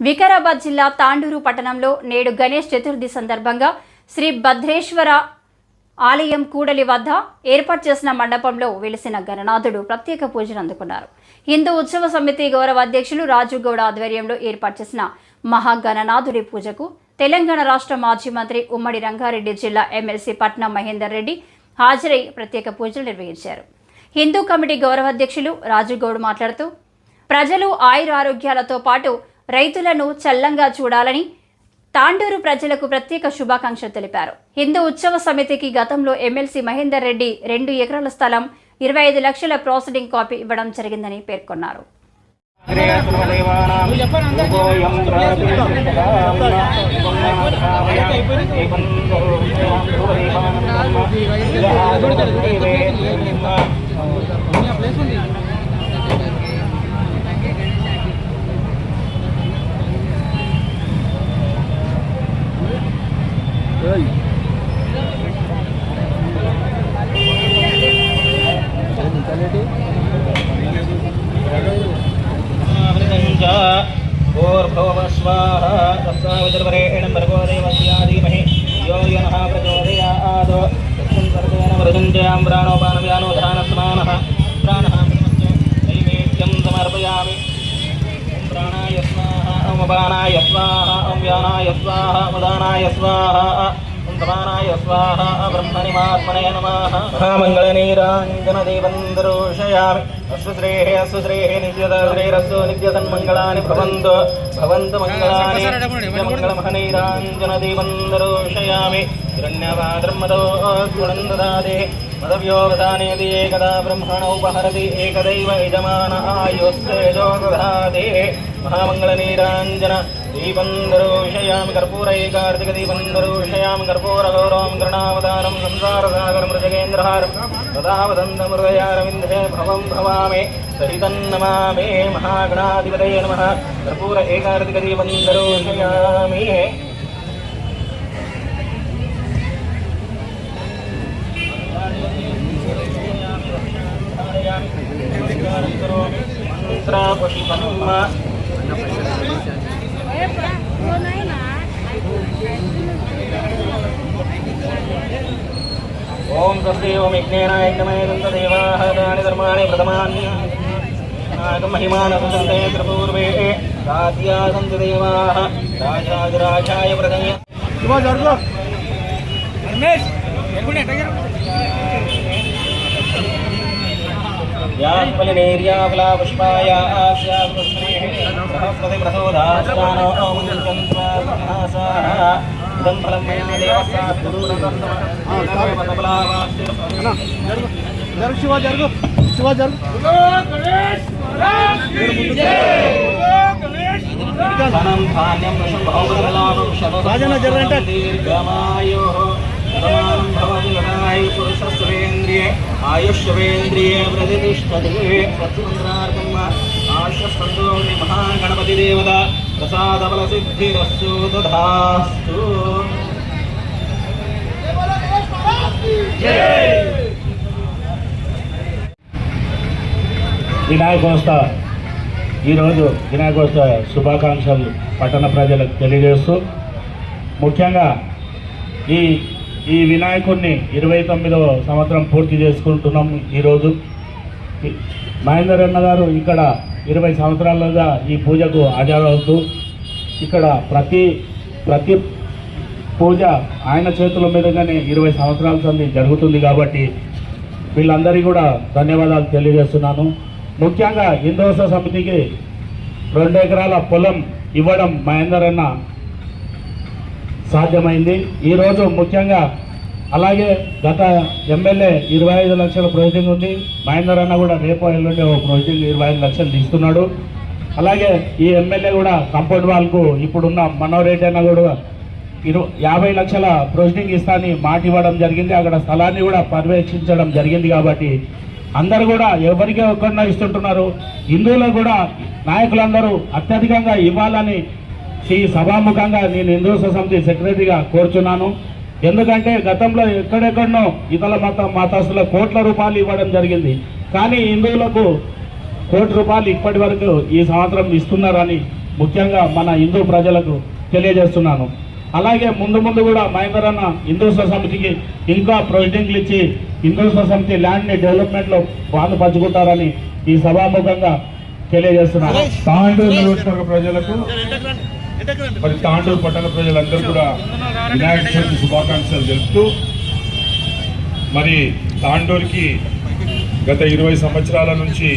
వికారాబాద్ జిల్లా తాండూరు పట్టణంలో నేడు గణేష్ చతుర్థి సందర్భంగా శ్రీ భద్రేశ్వర ఆలయం కూడలి వద్ద ఏర్పాటు చేసిన మండపంలో వెలిసిన గణనాథుడు ప్రత్యేక పూజలు అందుకున్నారు. హిందూ ఉత్సవ సమితి గౌరవ అధ్యక్షులు రాజు గౌడ ఆధ్వర్యంలో ఏర్పాటు చేసిన మహాగణనాథుడి పూజకు తెలంగాణ రాష్ట్ర మాజీ మంత్రి ఉమ్మడి రంగారెడ్డి జిల్లా ఎమ్మెల్సీ పట్నం మహేందర్ రెడ్డి హాజరై ప్రత్యేక పూజలు నిర్వహించారు. హిందూ కమిటీ గౌరవ అధ్యక్షులు రాజుగౌడ్ మాట్లాడుతూ ప్రజలు ఆయురారోగ్యాలతో పాటు రైతులను చల్లంగా చూడాలని తాండూరు ప్రజలకు ప్రత్యేక శుభాకాంక్షలు తెలిపారు హిందూ ఉత్సవ సమితికి గతంలో ఎమ్మెల్సీ మహేందర్ రెడ్డి రెండు ఎకరాల స్థలం ఇరవై ఐదు లక్షల ప్రాసెసింగ్ కాపీ ఇవ్వడం జరిగిందని పేర్కొన్నారు ప్లేస్ ఉంది तत्सावितुर्वरेण भर्गो देवस्याधीमहि यो यनः प्रचोदयात् तस्मिन् सर्वेण वृजुञ्जयां प्राणोपानव्यानो स्वाहा ॐ अपानाय स्वाहा ॐ व्यानाय स्वाहा उदानाय स्वाहा ॐ समानाय అస్సు శ్రేః అస్సు శ్రేః నిత్యత శ్రేరస్సు నిత్యతన్మంగళాని భవంతు భవంతు మంగళాని మంగళమహనైరాంజనదీవందరోషయామి హిరణ్యపాద్రమ్మతో గుణం దదాతి మదవ్యోగదానేది ఏకదా బ్రహ్మణ ఉపహరతి ఏకదైవ యజమాన ఆయుస్తేజో దదాతి మహామంగళనీరాంజన దీపం దరోషయామి కర్పూరైకార్తిక దీపం దరోషయామి కర్పూరగౌరవం గృణావతారం సంసారసాగరం మృజగేంద్రహారం. తదా భవం భవా నమామే సరితన్నమామే మహాగణాధిపతయ నమ కర్పూర ఏకారతికదీపం కరోమి మంత్రపుష్పం ఓం సదేవ విఘ్నేనాయ నమే धर्माणि प्रथमानि महिमानसन्ते त्रिपूर्वे रात्या सन्ति देवाः राजाधिराजाय प्रदय यास्मलिनेर्याफला पुष्पाय आस्यास्मस्नेः बृहस्पति प्रसोदास्मानो मुञ्चन्त्वासाः इदं फलं मे देवस्यात् జరుగు శివ జరుగు శివ జరుగు. రాజన్న పురుషస్వేంద్రియే ఆయుష్వేంద్రియే ప్రతిష్టతి ప్రత్యుంద్రార్థం ఆశ్వస్తందోని మహాగణపతి దేవత ప్రసాదబల సిద్ధిరస్సు తథాస్తు వినాయకోత్సవ ఈరోజు వినాయకోత్సవ శుభాకాంక్షలు పట్టణ ప్రజలకు తెలియజేస్తూ ముఖ్యంగా ఈ ఈ వినాయకుడిని ఇరవై తొమ్మిదవ సంవత్సరం పూర్తి చేసుకుంటున్నాం ఈరోజు. మహేందర్ అన్న గారు ఇక్కడ ఇరవై సంవత్సరాలుగా ఈ పూజకు హాజరవుతూ ఇక్కడ ప్రతి ప్రతి పూజ ఆయన చేతుల మీదుగానే ఇరవై సంవత్సరాల సంది జరుగుతుంది కాబట్టి వీళ్ళందరికీ కూడా ధన్యవాదాలు తెలియజేస్తున్నాను. ముఖ్యంగా హిందోత్సవ సమితికి రెండు ఎకరాల పొలం ఇవ్వడం మహేందర్ అన్న సాధ్యమైంది. ఈరోజు ముఖ్యంగా అలాగే గత ఎమ్మెల్యే ఇరవై ఐదు లక్షల ప్రొజెక్టింగ్ ఉంది. మహేందర్ అన్న కూడా రేపు ఎల్లుండి ఒక ప్రొజెక్టింగ్ ఇరవై ఐదు లక్షలు తీస్తున్నాడు అలాగే ఈ ఎమ్మెల్యే కూడా కంపౌండ్ వాల్కు ఇప్పుడున్న మనోరెడ్డి అన్న కూడా ఇరు యాభై లక్షల ప్రొసీడింగ్ ఇస్తాని మాట ఇవ్వడం జరిగింది. అక్కడ స్థలాన్ని కూడా పర్యవేక్షించడం జరిగింది కాబట్టి అందరు కూడా ఎవరికి ఒక్కడినా ఇస్తుంటున్నారు. హిందువులు కూడా నాయకులందరూ అత్యధికంగా ఇవ్వాలని ఈ సభాముఖంగా నేను హిందూ సమితి సెక్రటరీగా కోరుచున్నాను. ఎందుకంటే గతంలో ఎక్కడెక్కడనో ఇతర మత మతస్థుల కోట్ల రూపాయలు ఇవ్వడం జరిగింది. కానీ హిందువులకు కోటి రూపాయలు ఇప్పటి వరకు ఈ సంవత్సరం ఇస్తున్నారని ముఖ్యంగా మన హిందూ ప్రజలకు తెలియజేస్తున్నాను. అలాగే ముందు ముందు కూడా మహేందరన్న హిందూ సమితికి ఇంకా ప్రొసీడింగ్లు ఇచ్చి హిందూ సమితి ల్యాండ్ని డెవలప్మెంట్లో పాల్పంచుకుంటారని ఈ సభాముఖంగా తెలియజేస్తున్నాను తాండూరు నియోజకవర్గ ప్రజలకు మరి తాండూరు పట్టణ ప్రజలందరూ కూడా వినాయక చవితి శుభాకాంక్షలు తెలుపుతూ మరి తాండూరుకి గత ఇరవై సంవత్సరాల నుంచి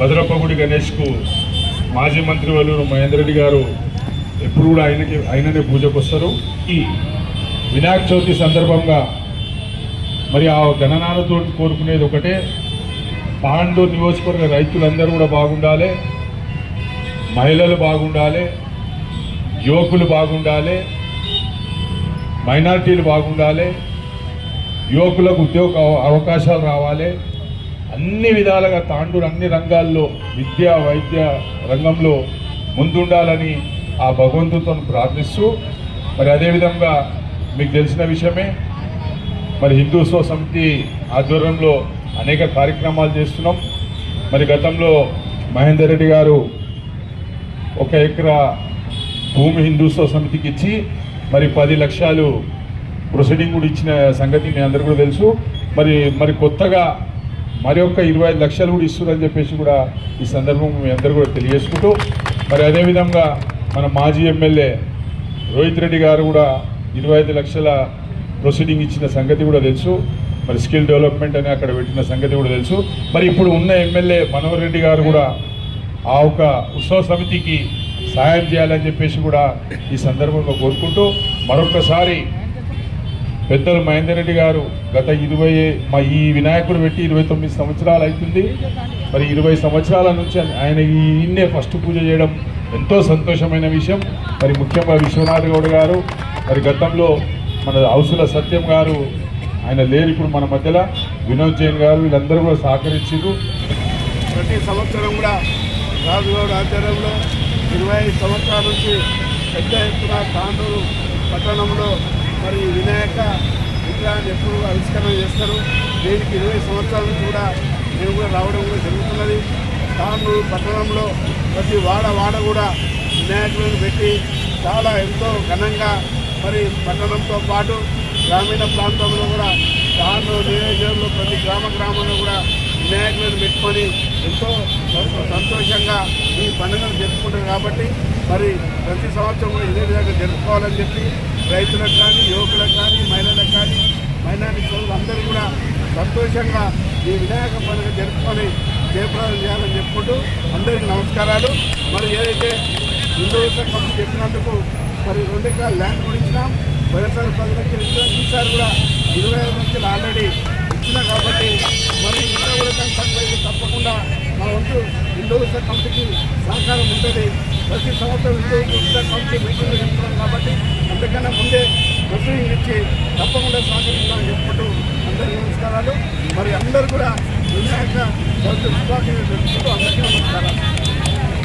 భద్రప్పగుడి గణేష్కు మాజీ మంత్రి వల్లూరు మహేందర్ రెడ్డి గారు ఎప్పుడు కూడా ఆయనకి ఆయననే పూజకు వస్తారు ఈ వినాయక చవితి సందర్భంగా మరి ఆ గణనాలతో కోరుకునేది ఒకటే. తాండూరు నియోజకవర్గ రైతులందరూ కూడా బాగుండాలి. మహిళలు బాగుండాలి. యువకులు బాగుండాలి. మైనారిటీలు బాగుండాలి. యువకులకు ఉద్యోగ అవ- అవకాశాలు రావాలి. అన్ని విధాలుగా తాండూరు అన్ని రంగాల్లో విద్య వైద్య రంగంలో ముందుండాలని ఆ భగవంతుతో ప్రార్థిస్తూ మరి అదేవిధంగా మీకు తెలిసిన విషయమే మరి హిందూ సమితి ఆధ్వర్యంలో అనేక కార్యక్రమాలు చేస్తున్నాం. మరి గతంలో మహేందర్ రెడ్డి గారు ఒక ఎకరా భూమి హిందూ సమితికి ఇచ్చి మరి పది లక్షలు ప్రొసీడింగ్ కూడా ఇచ్చిన సంగతి మీ అందరు కూడా తెలుసు. మరి మరి కొత్తగా మరి ఒక్క ఇరవై ఐదు లక్షలు కూడా ఇస్తున్నారని చెప్పేసి కూడా ఈ సందర్భం మీ అందరూ కూడా తెలియజేసుకుంటూ మరి అదేవిధంగా మన మాజీ ఎమ్మెల్యే రోహిత్ రెడ్డి గారు కూడా ఇరవై ఐదు లక్షల ప్రొసీడింగ్ ఇచ్చిన సంగతి కూడా తెలుసు. మరి స్కిల్ డెవలప్మెంట్ అని అక్కడ పెట్టిన సంగతి కూడా తెలుసు. మరి ఇప్పుడు ఉన్న ఎమ్మెల్యే మనోహర్ రెడ్డి గారు కూడా ఆ ఒక ఉత్సవ సమితికి సహాయం చేయాలని చెప్పేసి కూడా ఈ సందర్భంగా కోరుకుంటూ మరొకసారి పెద్దలు మహేందర్ రెడ్డి గారు గత ఇరవై మా ఈ వినాయకుడు పెట్టి ఇరవై తొమ్మిది సంవత్సరాలు అవుతుంది. మరి ఇరవై సంవత్సరాల నుంచి ఆయన ఈయన్నే ఫస్ట్ పూజ చేయడం ఎంతో సంతోషమైన విషయం. మరి ముఖ్యంగా విశ్వనాథ్ గౌడ్ గారు మరి గతంలో మన హౌసుల సత్యం గారు ఆయన లేరు ఇప్పుడు మన మధ్యలో. వినోద్ జైన్ గారు వీళ్ళందరూ కూడా సహకరించారు ప్రతి సంవత్సరం కూడా రాజుగౌడ్ ఆధ్వర్యంలో ఇరవై ఐదు సంవత్సరాల నుంచి పెద్ద ఎత్తున తాండూరు పట్టణంలో మరి వినాయక విగ్రహాన్ని ఎప్పుడు ఆవిష్కరణ చేస్తారు? దీనికి ఇరవై సంవత్సరాల నుంచి కూడా నేను కూడా రావడం కూడా జరుగుతున్నది. తాండూరు పట్టణంలో ప్రతి వాడ వాడ కూడా వినాయకులను పెట్టి చాలా ఎంతో ఘనంగా మరి పట్టణంతో పాటు గ్రామీణ ప్రాంతంలో కూడా తాండూరు నియోజకవర్గంలో ప్రతి గ్రామ గ్రామంలో కూడా వినాయకులను పెట్టుకొని ఎంతో సంతోషంగా ఈ పండుగను జరుపుకుంటారు కాబట్టి మరి ప్రతి సంవత్సరం కూడా ఇదే విధంగా జరుపుకోవాలని చెప్పి రైతులకు కానీ యువకులకు కానీ మహిళలకు కానీ మైనారిటీ సోదరులు అందరూ కూడా సంతోషంగా ఈ వినాయక పండుగ జరుపుకొని జయప్రదం చేయాలని చెప్పుకుంటూ అందరికీ నమస్కారాలు. మరి ఏదైతే హిందూ చెప్పినందుకు మరి రెండు ఎకరాల ల్యాండ్ కూడా ఇచ్చినాం వైఎస్ఆర్ పది లక్షలు ఇచ్చినాం ఈసారి కూడా ఇరవై ఐదు లక్షలు ఆల్రెడీ ఇచ్చినాం కాబట్టి మరి ఇంకా కూడా సంఘం తప్పకుండా మా వంతు హిందూ కమిటీకి సహకారం ఉంటుంది. ప్రతి సంవత్సరం హిందూ కమిటీ మీటింగ్లు చెప్తున్నాం కాబట్టి అంతకన్నా ముందే ప్రసూయింగ్ ఇచ్చి తప్పకుండా సహకరిస్తామని చెప్పుకుంటూ అందరికీ నమస్కారాలు. మరి అందరూ కూడా వినాయక చవితి అందరికీ నమస్కారాలు.